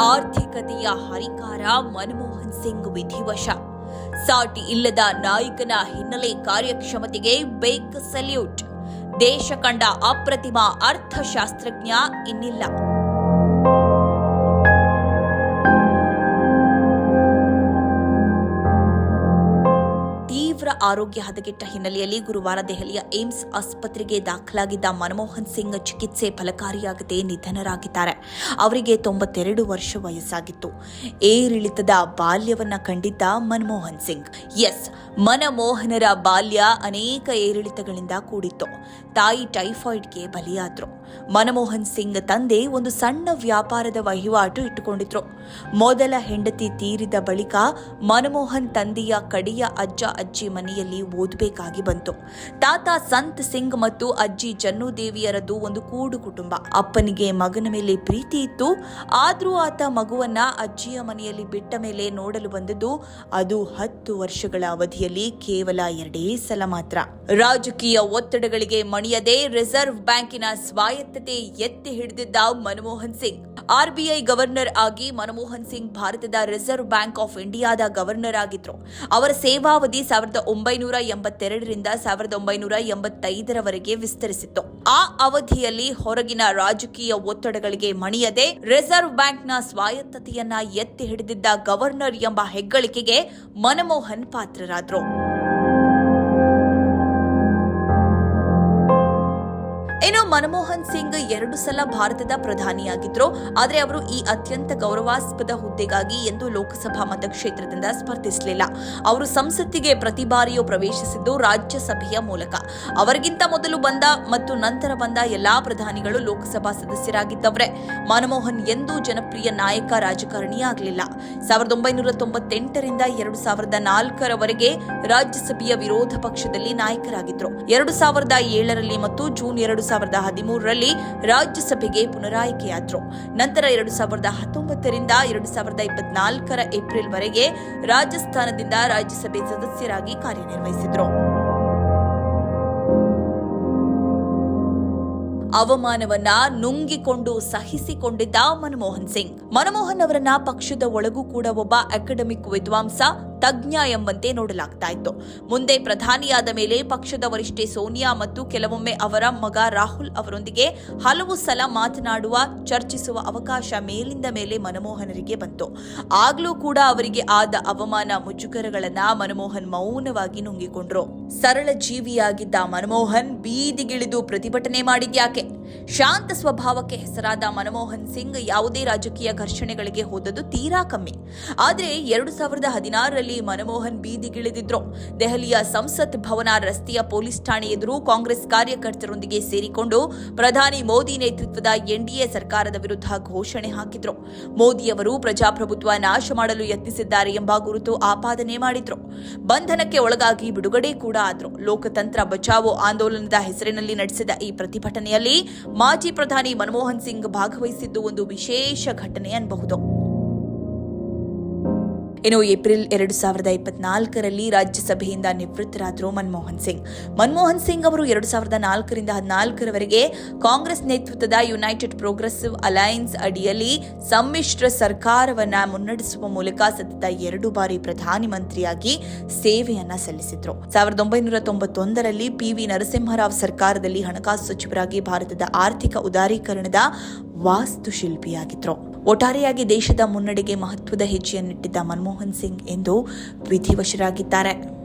ನಾಯಕತೆಯ ಹರಿಕಾರ ಮನಮೋಹನ್ ಸಿಂಗ್ ವಿಧಿವಶ. ಸಾಟಿ ಇಲ್ಲದ ನಾಯಕನ ಹಿನ್ನೆಲೆ ಕಾರ್ಯಕ್ಷಮತೆಗೆ ಬೇಕ್ ಸಲ್ಯೂಟ್. ದೇಶ ಕಂಡ ಅಪ್ರತಿಮ ಅರ್ಥಶಾಸ್ತ್ರಜ್ಞ ಇನ್ನಿಲ್ಲ. ಆರೋಗ್ಯ ಹದಗೆಟ್ಟ ಹಿನ್ನೆಲೆಯಲ್ಲಿ ಗುರುವಾರ ದೆಹಲಿಯ ಏಮ್ಸ್ ಆಸ್ಪತ್ರೆಗೆ ದಾಖಲಾಗಿದ್ದ ಮನಮೋಹನ್ ಸಿಂಗ್ ಚಿಕಿತ್ಸೆ ಫಲಕಾರಿಯಾಗದೆ ನಿಧನರಾಗಿದ್ದಾರೆ. ಅವರಿಗೆ ತೊಂಬತ್ತೆರಡು ವರ್ಷ ವಯಸ್ಸಾಗಿತ್ತು. ಏರಿಳಿತದ ಬಾಲ್ಯವನ್ನ ಕಂಡಿದ್ದ ಮನಮೋಹನ್ ಸಿಂಗ್. ಎಸ್, ಮನಮೋಹನರ ಬಾಲ್ಯ ಅನೇಕ ಏರಿಳಿತಗಳಿಂದ ಕೂಡಿತ್ತು. ತಾಯಿ ಟೈಫಾಯ್ಡ್ಗೆ ಬಲಿಯಾದ್ರು. ಮನಮೋಹನ್ ಸಿಂಗ್ ತಂದೆ ಒಂದು ಸಣ್ಣ ವ್ಯಾಪಾರದ ವಹಿವಾಟು ಇಟ್ಟುಕೊಂಡಿದ್ರು. ಮೊದಲ ಹೆಂಡತಿ ತೀರಿದ ಬಳಿಕ ಮನಮೋಹನ್ ತಂದೆಯ ಕಡೆಯ ಅಜ್ಜ ಅಜ್ಜಿ ಮನೆಯಲ್ಲಿ ಓದಬೇಕಾಗಿ ಬಂತು. ತಾತ ಸಂತ್ ಸಿಂಗ್ ಮತ್ತು ಅಜ್ಜಿ ಜನ್ನು ದೇವಿಯರದು ಒಂದು ಕೂಡು ಕುಟುಂಬ. ಅಪ್ಪನಿಗೆ ಮಗನ ಮೇಲೆ ಪ್ರೀತಿ ಇತ್ತು. ಆದರೂ ಆತ ಮಗುವನ್ನ ಅಜ್ಜಿಯ ಮನೆಯಲ್ಲಿ ಬಿಟ್ಟ ಮೇಲೆ ನೋಡಲು ಬಂದದ್ದು ಅದು ಹತ್ತು ವರ್ಷಗಳ ಅವಧಿಯಲ್ಲಿ ಕೇವಲ ಎರಡೇ ಸಲ ಮಾತ್ರ. ರಾಜಕೀಯ ಒತ್ತಡಗಳಿಗೆ ಮಣಿಯದೆ ರಿಸರ್ವ್ ಬ್ಯಾಂಕಿನ ಸ್ವಾಯತ್ತತೆ ಎತ್ತಿ ಹಿಡಿದಿದ್ದ ಮನಮೋಹನ್ ಸಿಂಗ್. ಆರ್ಬಿಐ ಗವರ್ನರ್ ಆಗಿ ಮನಮೋಹನ್ ಸಿಂಗ್ ಭಾರತದ ರಿಸರ್ವ್ ಬ್ಯಾಂಕ್ ಆಫ್ ಇಂಡಿಯಾದ ಗವರ್ನರ್ ಆಗಿದ್ರು. ಅವರ ಸೇವಾವಧಿ ಸಾವಿರದ ಒಂಬೈನೂರ ಎಂಬತ್ತೆರಡರಿಂದ ಸಾವಿರದ ಒಂಬೈನೂರ ಎಂಬತ್ತೈದರವರೆಗೆ ವಿಸ್ತರಿಸಿತ್ತು. ಆ ಅವಧಿಯಲ್ಲಿ ಹೊರಗಿನ ರಾಜಕೀಯ ಒತ್ತಡಗಳಿಗೆ ಮಣಿಯದೆ ರಿಸರ್ವ್ ಬ್ಯಾಂಕ್ನ ಸ್ವಾಯತ್ತತೆಯನ್ನ ಎತ್ತಿ ಹಿಡಿದಿದ್ದ ಗವರ್ನರ್ ಎಂಬ ಹೆಗ್ಗಳಿಕೆಗೆ ಮನಮೋಹನ್ ಪಾತ್ರರಾದ್ರು. ಇನ್ನು ಮನಮೋಹನ್ ಸಿಂಗ್ ಎರಡು ಸಲ ಭಾರತದ ಪ್ರಧಾನಿಯಾಗಿದ್ರು, ಆದರೆ ಅವರು ಈ ಅತ್ಯಂತ ಗೌರವಾಸ್ಪದ ಹುದ್ದೆಗಾಗಿ ಎಂದು ಲೋಕಸಭಾ ಮತಕ್ಷೇತ್ರದಿಂದ ಸ್ಪರ್ಧಿಸಲಿಲ್ಲ. ಅವರು ಸಂಸತ್ತಿಗೆ ಪ್ರತಿ ಬಾರಿಯೂ ಪ್ರವೇಶಿಸಿದ್ದು ರಾಜ್ಯಸಭೆಯ ಮೂಲಕ. ಅವರಿಗಿಂತ ಮೊದಲು ಬಂದ ಮತ್ತು ನಂತರ ಬಂದ ಎಲ್ಲಾ ಪ್ರಧಾನಿಗಳು ಲೋಕಸಭಾ ಸದಸ್ಯರಾಗಿದ್ದವರೇ. ಮನಮೋಹನ್ ಎಂದೂ ಜನಪ್ರಿಯ ನಾಯಕ ರಾಜಕಾರಣಿಯಾಗಲಿಲ್ಲ. ಸಾವಿರದ ಒಂಬೈನೂರ ತೊಂಬತ್ತೆಂಟರಿಂದ ಎರಡು ಸಾವಿರದ ನಾಲ್ಕರವರೆಗೆ ರಾಜ್ಯಸಭೆಯ ವಿರೋಧ ಪಕ್ಷದಲ್ಲಿ ನಾಯಕರಾಗಿದ್ರು. ಎರಡು ಸಾವಿರದ ಏಳರಲ್ಲಿ ಮತ್ತು ಜೂನ್ ಎರಡು ಸಾವಿರದ ಹದಿಮೂರರಲ್ಲಿ ರಾಜ್ಯಸಭೆಗೆ ಪುನರಾಯ್ಕೆಯಾದರು. ನಂತರ ಎರಡು ಸಾವಿರದ ಹತ್ತೊಂಬತ್ತರಿಂದ ಎರಡು ಸಾವಿರದ ಇಪ್ಪತ್ನಾಲ್ಕರ ಏಪ್ರಿಲ್ ವರೆಗೆ ರಾಜಸ್ಥಾನದಿಂದ ರಾಜ್ಯಸಭೆ ಸದಸ್ಯರಾಗಿ ಕಾರ್ಯನಿರ್ವಹಿಸಿದರು. ಅವಮಾನವನ್ನ ನುಂಗಿಕೊಂಡು ಸಹಿಸಿಕೊಂಡಿದ್ದ ಮನಮೋಹನ್ ಸಿಂಗ್. ಮನಮೋಹನ್ ಅವರನ್ನ ಪಕ್ಷದ ಒಳಗೂ ಕೂಡ ಒಬ್ಬ ಅಕಾಡೆಮಿಕ್ ವಿದ್ವಾಂಸ ತಜ್ಞ ಎಂಬಂತೆ ನೋಡಲಾಗ್ತಾ ಇತ್ತು ಮುಂದೆ ಪ್ರಧಾನಿಯಾದ ಮೇಲೆ ಪಕ್ಷದ ವರಿಷ್ಠೆ ಸೋನಿಯಾ ಮತ್ತು ಕೆಲವೊಮ್ಮೆ ಅವರ ಮಗ ರಾಹುಲ್ ಅವರೊಂದಿಗೆ ಹಲವು ಸಲ ಮಾತನಾಡುವ, ಚರ್ಚಿಸುವ ಅವಕಾಶ ಮೇಲಿಂದ ಮೇಲೆ ಮನಮೋಹನರಿಗೆ ಬಂತು. ಆಗ್ಲೂ ಕೂಡ ಅವರಿಗೆ ಆದ ಅವಮಾನ ಮುಜುಗರಗಳನ್ನ ಮನಮೋಹನ್ ಮೌನವಾಗಿ ನುಂಗಿಕೊಂಡ್ರು. ಸರಳ ಜೀವಿಯಾಗಿದ್ದ ಮನಮೋಹನ್ ಬೀದಿಗಿಳಿದು ಪ್ರತಿಭಟನೆ ಮಾಡಿದ್ಯಾಕೆ? ಶಾಂತ ಸ್ವಭಾವಕ್ಕೆ ಹೆಸರಾದ ಮನಮೋಹನ್ ಸಿಂಗ್ ಯಾವುದೇ ರಾಜಕೀಯ ಘರ್ಷಣೆಗಳಿಗೆ ಹೋದದ್ದು ತೀರಾ ಕಮ್ಮಿ. ಆದರೆ ಎರಡು ಸಾವಿರದ ಹದಿನಾರರಲ್ಲಿ ಮನಮೋಹನ್ ಬೀದಿಗಿಳಿದಿದ್ರು. ದೆಹಲಿಯ ಸಂಸತ್ ಭವನ ರಸ್ತೆಯ ಪೊಲೀಸ್ ಠಾಣೆ ಎದುರು ಕಾಂಗ್ರೆಸ್ ಕಾರ್ಯಕರ್ತರೊಂದಿಗೆ ಸೇರಿಕೊಂಡು ಪ್ರಧಾನಿ ಮೋದಿ ನೇತೃತ್ವದ ಎನ್ಡಿಎ ಸರ್ಕಾರದ ವಿರುದ್ಧ ಘೋಷಣೆ ಹಾಕಿದ್ರು. ಮೋದಿಯವರು ಪ್ರಜಾಪ್ರಭುತ್ವ ನಾಶ ಮಾಡಲು ಯತ್ನಿಸಿದ್ದಾರೆ ಎಂಬ ಗುರುತು ಆಪಾದನೆ ಮಾಡಿದ್ರು. ಬಂಧನಕ್ಕೆ ಒಳಗಾಗಿ ಬಿಡುಗಡೆ ಕೂಡ ಆದ್ರು. ಲೋಕತಂತ್ರ ಬಚಾವೋ ಆಂದೋಲನದ ಹೆಸರಿನಲ್ಲಿ ನಡೆಸಿದ ಈ ಪ್ರತಿಭಟನೆಯಲ್ಲಿ ಮಾಜಿ ಪ್ರಧಾನಿ ಮನಮೋಹನ್ ಸಿಂಗ್ ಭಾಗವಹಿಸಿದ್ದು ಒಂದು ವಿಶೇಷ ಘಟನೆ ಅನ್ಬಹುದು ಇನ್ನು ಏಪ್ರಿಲ್ ಎರಡು ಸಾವಿರದ ಇಪ್ಪತ್ನಾಲ್ಕರಲ್ಲಿ ರಾಜ್ಯಸಭೆಯಿಂದ ನಿವೃತ್ತರಾದರು ಮನಮೋಹನ್ ಸಿಂಗ್. ಮನಮೋಹನ್ ಸಿಂಗ್ ಅವರು ಎರಡು ಸಾವಿರದ ನಾಲ್ಕರಿಂದ ಹದಿನಾಲ್ಕರವರೆಗೆ ಕಾಂಗ್ರೆಸ್ ನೇತೃತ್ವದ ಯುನೈಟೆಡ್ ಪ್ರೋಗ್ರೆಸಿವ್ ಅಲಯನ್ಸ್ ಅಡಿಯಲ್ಲಿ ಸಮ್ಮಿಶ್ರ ಸರ್ಕಾರವನ್ನ ಮುನ್ನಡೆಸುವ ಮೂಲಕ ಸತತ ಎರಡು ಬಾರಿ ಪ್ರಧಾನಿ ಮಂತ್ರಿಯಾಗಿ ಸೇವೆಯನ್ನ ಸಲ್ಲಿಸಿದ್ರು. ಸಾವಿರದ ಒಂಬೈನೂರ ತೊಂಬತ್ತೊಂದರಲ್ಲಿ ಪಿವಿ ನರಸಿಂಹರಾವ್ ಸರ್ಕಾರದಲ್ಲಿ ಹಣಕಾಸು ಸಚಿವರಾಗಿ ಭಾರತದ ಆರ್ಥಿಕ ಉದಾರೀಕರಣದ ವಾಸ್ತುಶಿಲ್ಪಿಯಾಗಿದ್ರು. ಒಟ್ಟಾರೆಯಾಗಿ ದೇಶದ ಮುನ್ನಡೆಗೆ ಮಹತ್ವದ ಹೆಜ್ಜೆಯನ್ನಿಟ್ಟಿದ್ದ ಮನಮೋಹನ್ ಸಿಂಗ್ ಎಂದು ವಿಧಿವಶರಾಗಿದ್ದಾರೆ.